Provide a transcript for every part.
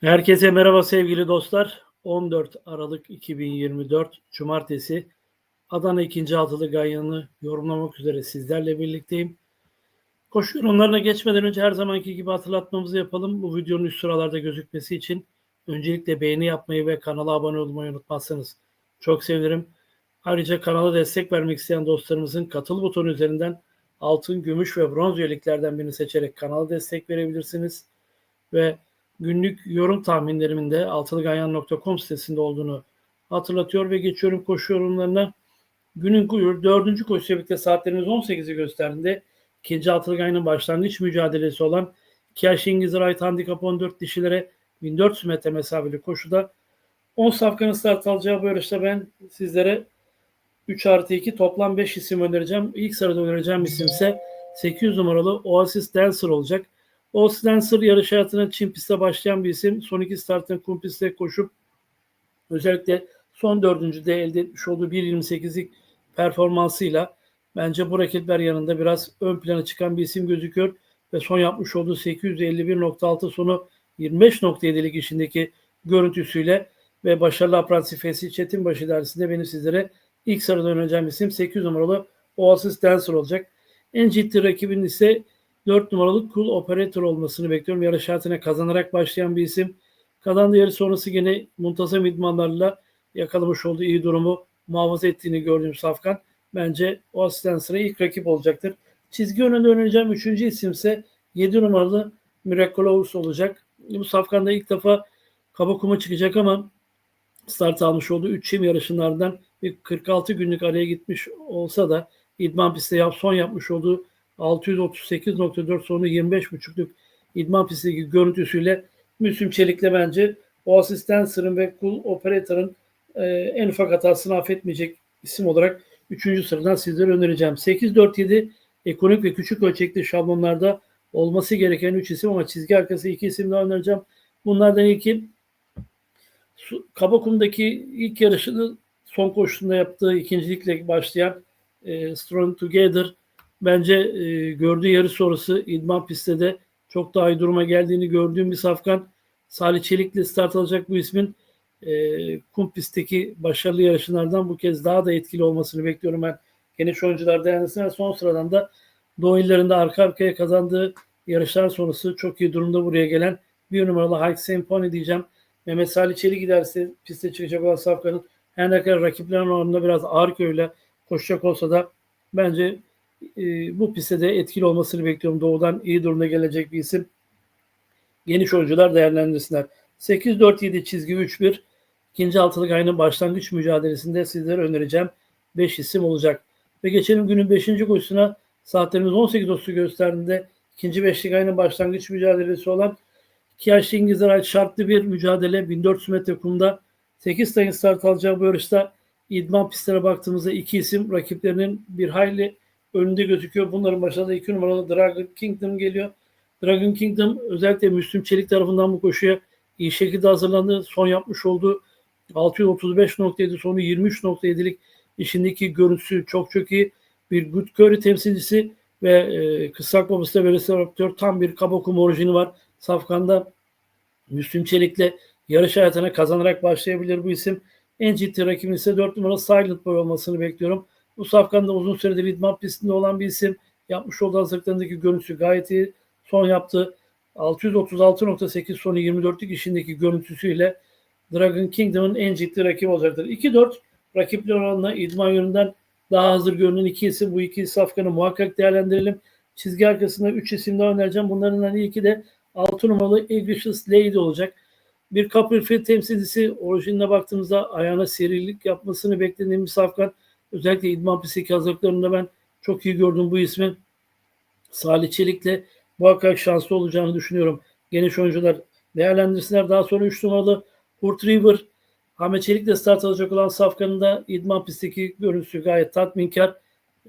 Herkese merhaba sevgili dostlar. 14 Aralık 2024 Cumartesi Adana 2. altılı ganyanı yorumlamak üzere sizlerle birlikteyim. Koşu yorumlarına geçmeden önce her zamanki gibi hatırlatmamızı yapalım. Bu videonun üst sıralarda gözükmesi için öncelikle beğeni yapmayı ve kanala abone olmayı unutmazsanız çok sevinirim. Ayrıca kanala destek vermek isteyen dostlarımızın katıl butonu üzerinden altın, gümüş ve bronz üyeliklerden birini seçerek kanala destek verebilirsiniz. Ve günlük yorum tahminlerimin de altılıganyan.com sitesinde olduğunu hatırlatıyor ve geçiyorum koşu yorumlarına. Günün kuyur dördüncü koşu birlikte saatlerimiz 18'i gösterdiğinde ikinci Atılgan'ın başlangıç mücadelesi olan Kiyaş İngiliz Right Handicap 14 dişilere 1400 metre mesafeli koşuda 10 safkanın start alacağı bu yarışta ben sizlere 3 artı 2 toplam 5 isim önereceğim. İlk sırada önereceğim isim ise 800 numaralı Oasis Dancer olacak. Oasis Dancer yarış hayatına Çin pistte başlayan bir isim. Son iki startını kum pistte koşup özellikle son dördüncüde elde etmiş olduğu 1.28'lik performansıyla bence bu rakipler yanında biraz ön plana çıkan bir isim gözüküyor ve son yapmış olduğu 851.6 sonu 25.7'lik işindeki görüntüsüyle ve başarılı apprentice Fesi Çetinbaşı dersinde benim sizlere ilk sırada önereceğim isim 8 numaralı Oasis Dancer olacak. En ciddi rakibin ise 4 numaralı Cool Operator olmasını bekliyorum. Yarış hayatına kazanarak başlayan bir isim. Kazandığı yarış sonrası yine muntazam idmanlarla yakalamış olduğu iyi durumu muhafaza ettiğini gördüğüm Safkan. Bence o asistan sıra ilk rakip olacaktır. Çizgi önünde önereceğim üçüncü isim ise 7 numaralı Miraculous olacak. Bu Safkan'da ilk defa kaba kuma çıkacak ama start almış olduğu 3 çim yarışlarından bir 46 günlük araya gitmiş olsa da idman pistte yap, son yapmış olduğu 638.4 sonu 25.5'lük idman pistteki görüntüsüyle Müslüm Çelik'le bence o asistan sırın ve kul operatörün e, en ufak hatasını affetmeyecek isim olarak 3. sıradan sizlere önereceğim. 8-4-7 ekonomik ve küçük ölçekli şablonlarda olması gereken 3 isim ama çizgi arkası 2 isim daha önereceğim. Bunlardan ilki Kabakum'daki ilk yarışını son koşusunda yaptığı ikincilikle başlayan e, Strong Together bence e, gördüğü yarış sonrası idman pistte de çok daha iyi duruma geldiğini gördüğüm bir safkan. Salih Çelik'le start alacak bu ismin e, kum pistteki başarılı yarışlardan bu kez daha da etkili olmasını bekliyorum ben. Geniş oyuncular dayanırsın son sıradan da Doğu illerinde arka arkaya kazandığı yarışlar sonrası çok iyi durumda buraya gelen bir numaralı Hike Symphony diyeceğim. Mehmet Salih Çelik giderse piste çıkacak olan Safkan'ın her ne kadar rakiplerin oranında biraz ağır köyle koşacak olsa da bence e, bu pistte de etkili olmasını bekliyorum. Doğudan iyi durumda gelecek bir isim. Geniş oyuncular değerlendirsinler. 8-4-7 çizgi 3-1 ikinci altılık ayının başlangıç mücadelesinde sizlere önereceğim 5 isim olacak. Ve geçelim günün 5. koşusuna saatlerimiz 18.30 gösterdiğinde ikinci beşlik ayının başlangıç mücadelesi olan iki yaşlı İngilizler ait şartlı bir mücadele 1400 metre kumda 8 sayın start alacağı bu yarışta idman pistlere baktığımızda iki isim rakiplerinin bir hayli önünde gözüküyor. Bunların başında da iki numaralı Dragon Kingdom geliyor. Dragon Kingdom özellikle Müslüm Çelik tarafından bu koşuya iyi şekilde hazırlandı. Son yapmış olduğu 635.7 sonu 23.7'lik işindeki görüntüsü çok çok iyi. Bir Good Curry temsilcisi ve e, kısrak babası da Velociraptor tam bir kabokum orijini var. Safkan'da Müslüm Çelik'le yarış hayatına kazanarak başlayabilir bu isim. En ciddi rakibin ise 4 numaralı Silent Boy olmasını bekliyorum. Bu Safkan'da uzun süredir idman pistinde olan bir isim. Yapmış olduğu hazırlıklarındaki görüntüsü gayet iyi. Son yaptığı 636.8 sonu 24'lük işindeki görüntüsüyle Dragon Kingdom'ın en ciddi rakibi olacaktır. 2-4 rakipler oranla idman yönünden daha hazır görünen iki isim. Bu iki safkanı muhakkak değerlendirelim. Çizgi arkasında 3 isim daha önereceğim. Bunlardan ilki de 6 numaralı Egrious Lady olacak. Bir Copperfield temsilcisi orijinine baktığımızda ayağına serilik yapmasını beklediğim bir safkan. Özellikle idman pistteki hazırlıklarında ben çok iyi gördüm bu ismi. Salih Çelik'le muhakkak şanslı olacağını düşünüyorum. Geniş oyuncular değerlendirsinler. Daha sonra 3 numaralı Kurt River Ahmet Çelik'le start alacak olan Safkan'ın da idman pistteki görüntüsü gayet tatminkar.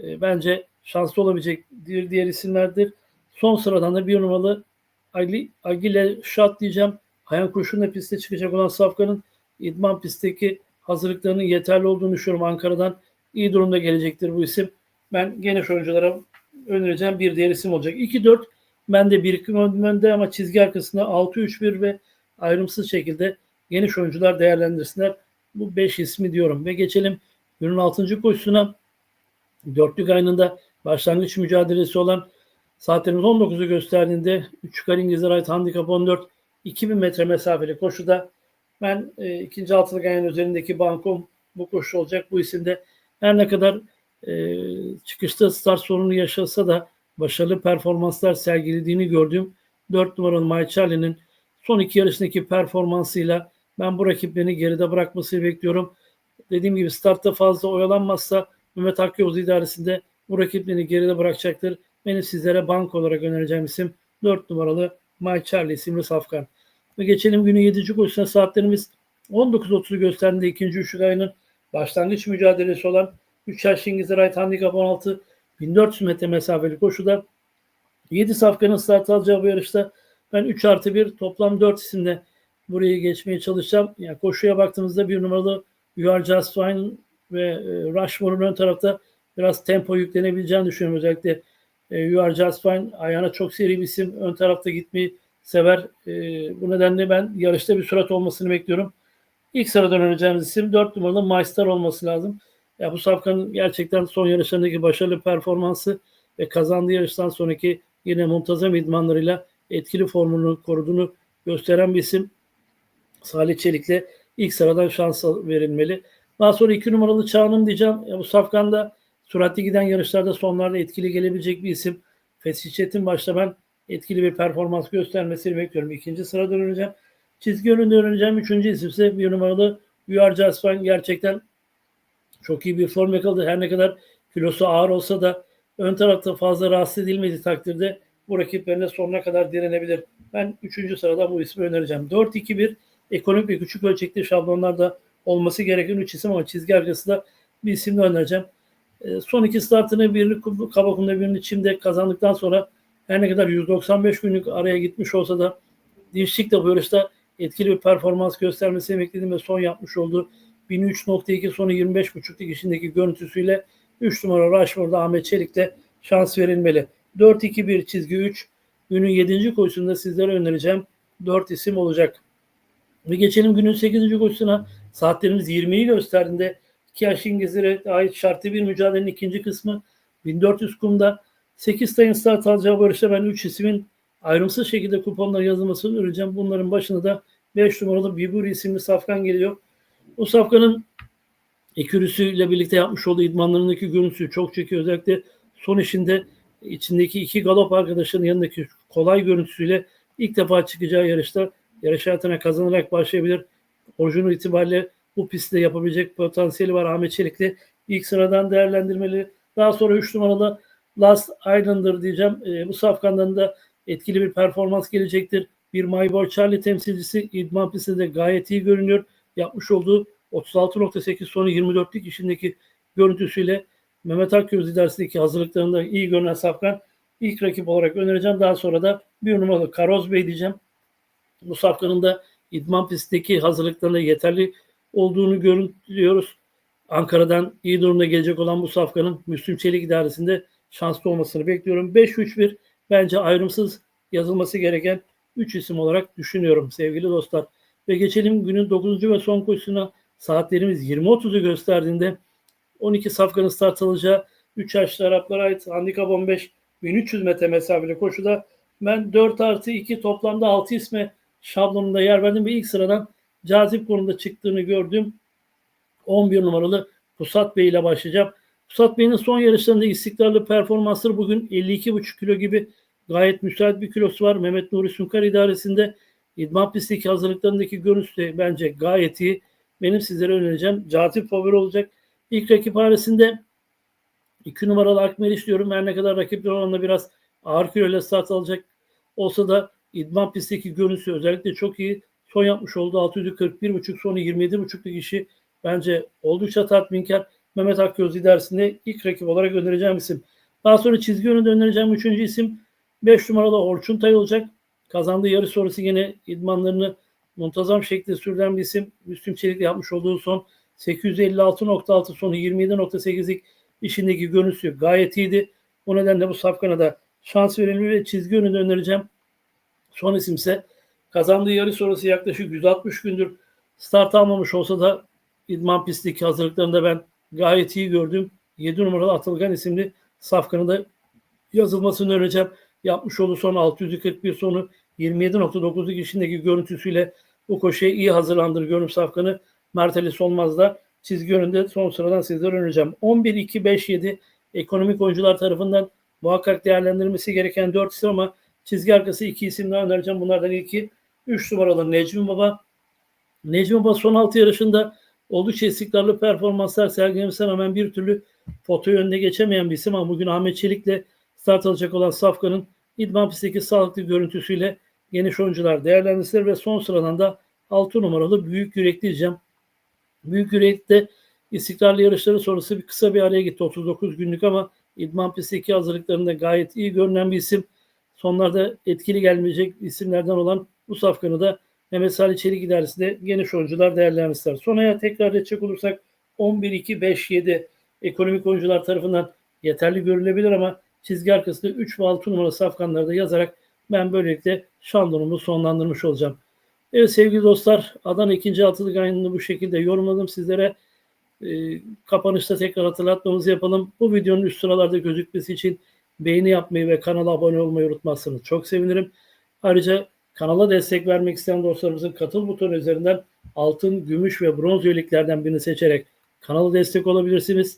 E, bence şanslı olabilecek diğer, diğer isimlerdir. Son sıradan da bir numaralı Agile Şat diyeceğim. Hayan Kurşun'la piste çıkacak olan Safkan'ın idman pistteki hazırlıklarının yeterli olduğunu düşünüyorum Ankara'dan. İyi durumda gelecektir bu isim. Ben geniş oyunculara önereceğim bir diğer isim olacak. 2-4 ben de bir önde ama çizgi arkasında 6-3-1 ve ayrımsız şekilde geniş oyuncular değerlendirsinler. Bu 5 ismi diyorum ve geçelim günün 6. koşusuna. Dörtlük aynında başlangıç mücadelesi olan saatlerimiz 19'u gösterdiğinde 3 yukarı İngilizler ait handikap 14 2000 metre mesafeli koşuda ben e, ikinci altılık ayın üzerindeki bankom bu koşu olacak. Bu isimde her ne kadar e, çıkışta start sorunu yaşasa da başarılı performanslar sergilediğini gördüğüm 4 numaralı Mike Charlie'nin son iki yarışındaki performansıyla ben bu rakiplerini geride bırakmasını bekliyorum. Dediğim gibi startta fazla oyalanmazsa Mehmet Akyol idaresinde bu rakiplerini geride bırakacaktır. Benim sizlere bank olarak önereceğim isim 4 numaralı Mike isimli safkan. Ve geçelim günün 7. koşusuna saatlerimiz 19.30'u gösterdiğinde ikinci üçlük ayının başlangıç mücadelesi olan 3 yaş ait handikap 16 1400 metre mesafeli koşuda 7 safkanın start alacağı bu yarışta ben 3 artı 1 toplam 4 isimle burayı geçmeye çalışacağım. Yani koşuya baktığımızda bir numaralı You Are Just Fine ve e, Rushmore'un ön tarafta biraz tempo yüklenebileceğini düşünüyorum. Özellikle e, You Are Just Fine ayağına çok seri bir isim. Ön tarafta gitmeyi sever. E, bu nedenle ben yarışta bir sürat olmasını bekliyorum. İlk sıradan önereceğimiz isim 4 numaralı Maystar olması lazım. Ya bu safkanın gerçekten son yarışlarındaki başarılı performansı ve kazandığı yarıştan sonraki yine muntazam idmanlarıyla etkili formunu koruduğunu gösteren bir isim. Salih Çelik'le ilk sıradan şans verilmeli. Daha sonra iki numaralı Çağan'ım diyeceğim. Ya bu safkanda süratli giden yarışlarda sonlarda etkili gelebilecek bir isim. Fesih Çetin başta ben etkili bir performans göstermesini bekliyorum. İkinci sırada öğreneceğim. Çizgi önünde öğreneceğim. Üçüncü isim ise bir numaralı Uyar Jaspan gerçekten çok iyi bir form yakaladı. Her ne kadar kilosu ağır olsa da ön tarafta fazla rahatsız edilmediği takdirde bu rakiplerine sonuna kadar direnebilir. Ben 3. sırada bu ismi önereceğim. 4-2-1 ekonomik ve küçük ölçekli şablonlarda olması gereken 3 isim ama çizgi arkası da bir isimle önereceğim. E, son iki startını birini Kabakum'da birini Çim'de kazandıktan sonra her ne kadar 195 günlük araya gitmiş olsa da Dinçlik de bu yarışta etkili bir performans göstermesini bekledim ve son yapmış olduğu 1003.2 sonu 25.5'lik işindeki görüntüsüyle 3 numara Rushmore'da Ahmet Çelik'te şans verilmeli. 4-2-1 çizgi 3 günün 7. koşusunda sizlere önereceğim 4 isim olacak. Ve geçelim günün 8. koşusuna. Saatlerimiz 20'yi gösterdiğinde 2 yaş İngilizlere ait şartlı bir mücadelenin ikinci kısmı 1400 kumda 8 tayın start alacağı barışta ben 3 ismin ayrımsız şekilde kuponla yazılmasını önereceğim. Bunların başında da 5 numaralı Biburi isimli safkan geliyor. O safkanın ekürüsüyle birlikte yapmış olduğu idmanlarındaki görüntüsü çok çekiyor. Özellikle son işinde içindeki iki galop arkadaşının yanındaki kolay görüntüsüyle ilk defa çıkacağı yarışta yarış hayatına kazanarak başlayabilir. Orijinal itibariyle bu pistte yapabilecek potansiyeli var Ahmet Çelik'le. ilk sıradan değerlendirmeli. Daha sonra 3 numaralı Last Islander diyeceğim. E, bu safkandan da etkili bir performans gelecektir. Bir Maybor Charlie temsilcisi idman pistinde gayet iyi görünüyor. Yapmış olduğu 36.8 sonu 24'lük işindeki görüntüsüyle Mehmet Akgöz idaresindeki hazırlıklarında iyi görünen safkan ilk rakip olarak önereceğim. Daha sonra da bir numaralı Karoz Bey diyeceğim. Bu safkanın da idman pistteki hazırlıklarına yeterli olduğunu görüntülüyoruz. Ankara'dan iyi durumda gelecek olan bu safkanın Müslüm Çelik idaresinde şanslı olmasını bekliyorum. 5-3-1 bence ayrımsız yazılması gereken 3 isim olarak düşünüyorum sevgili dostlar. Ve geçelim günün 9. ve son koşusuna saatlerimiz 20.30'u gösterdiğinde 12 safkanın start alacağı 3 yaşlı Araplara ait handikap 15 1300 metre mesafeli koşuda ben 4 artı 2 toplamda 6 isme şablonunda yer verdim ve ilk sıradan cazip konumda çıktığını gördüm. 11 numaralı Pusat Bey ile başlayacağım. Pusat Bey'in son yarışlarında istikrarlı performansları bugün 52,5 kilo gibi gayet müsait bir kilosu var. Mehmet Nuri Sunkar idaresinde idman pistteki hazırlıklarındaki görüntüsü de bence gayet iyi. Benim sizlere önereceğim. Cazip favori olacak. İlk rakip haresinde 2 numaralı Akmeriş diyorum. Her ne kadar rakipler oranla biraz ağır kiloyla start alacak olsa da idman pistteki görüntüsü özellikle çok iyi. Son yapmış olduğu 641.5 sonu 27.5'luk işi bence oldukça tatminkar. Mehmet Akgöz idaresinde ilk rakip olarak önereceğim isim. Daha sonra çizgi önünde önereceğim üçüncü isim 5 numaralı Orçun Tay olacak. Kazandığı yarış sonrası yine idmanlarını muntazam şekilde sürdüren bir isim. Müslüm Çelik'le yapmış olduğu son 856.6 sonu 27.8'lik işindeki görüntüsü gayet iyiydi. O nedenle bu safkana da şans verelim ve çizgi önünde önereceğim. Son isim ise Kazandığı yarış sonrası yaklaşık 160 gündür start almamış olsa da idman pistteki hazırlıklarında ben gayet iyi gördüm. 7 numaralı Atılgan isimli safkanı da yazılmasını önereceğim. Yapmış olduğu son 641 sonu 27.9'luk işindeki görüntüsüyle bu koşuya iyi hazırlandır görünüm safkanı. Merteli Solmaz da çizgi önünde son sıradan sizlere önereceğim. 11-2-5-7 ekonomik oyuncular tarafından muhakkak değerlendirilmesi gereken 4 isim ama çizgi arkası 2 isim daha önereceğim. Bunlardan ilki 3 numaralı Necmi Baba. Necmi Baba son 6 yarışında oldukça istikrarlı performanslar sergilemesine rağmen bir türlü fotoyu önüne geçemeyen bir isim ama bugün Ahmet Çelik'le start alacak olan Safkan'ın idman pistteki sağlıklı görüntüsüyle geniş oyuncular değerlendirsiler ve son sıradan da 6 numaralı Büyük Yürekli diyeceğim. Büyük Yürek'te istikrarlı yarışları sonrası bir kısa bir araya gitti 39 günlük ama idman pistteki hazırlıklarında gayet iyi görünen bir isim. Sonlarda etkili gelmeyecek isimlerden olan bu safkanı da Mehmet Salih Çelik idaresinde geniş oyuncular değerlendirmişler. Sonraya tekrar edecek olursak 11-2-5-7 ekonomik oyuncular tarafından yeterli görülebilir ama çizgi arkasında 3 ve 6 numara safkanları yazarak ben böylelikle şandonumu sonlandırmış olacağım. Evet sevgili dostlar Adana 2. altılık ayını bu şekilde yorumladım sizlere. E, kapanışta tekrar hatırlatmamızı yapalım. Bu videonun üst sıralarda gözükmesi için beğeni yapmayı ve kanala abone olmayı unutmazsanız çok sevinirim. Ayrıca kanala destek vermek isteyen dostlarımızın katıl butonu üzerinden altın, gümüş ve bronz üyeliklerden birini seçerek kanala destek olabilirsiniz.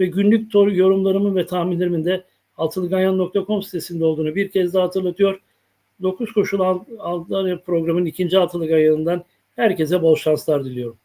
Ve günlük tor yorumlarımın ve tahminlerimin de altılıganyan.com sitesinde olduğunu bir kez daha hatırlatıyor. 9 koşul Aldarya programının ikinci altılık ayağından herkese bol şanslar diliyorum.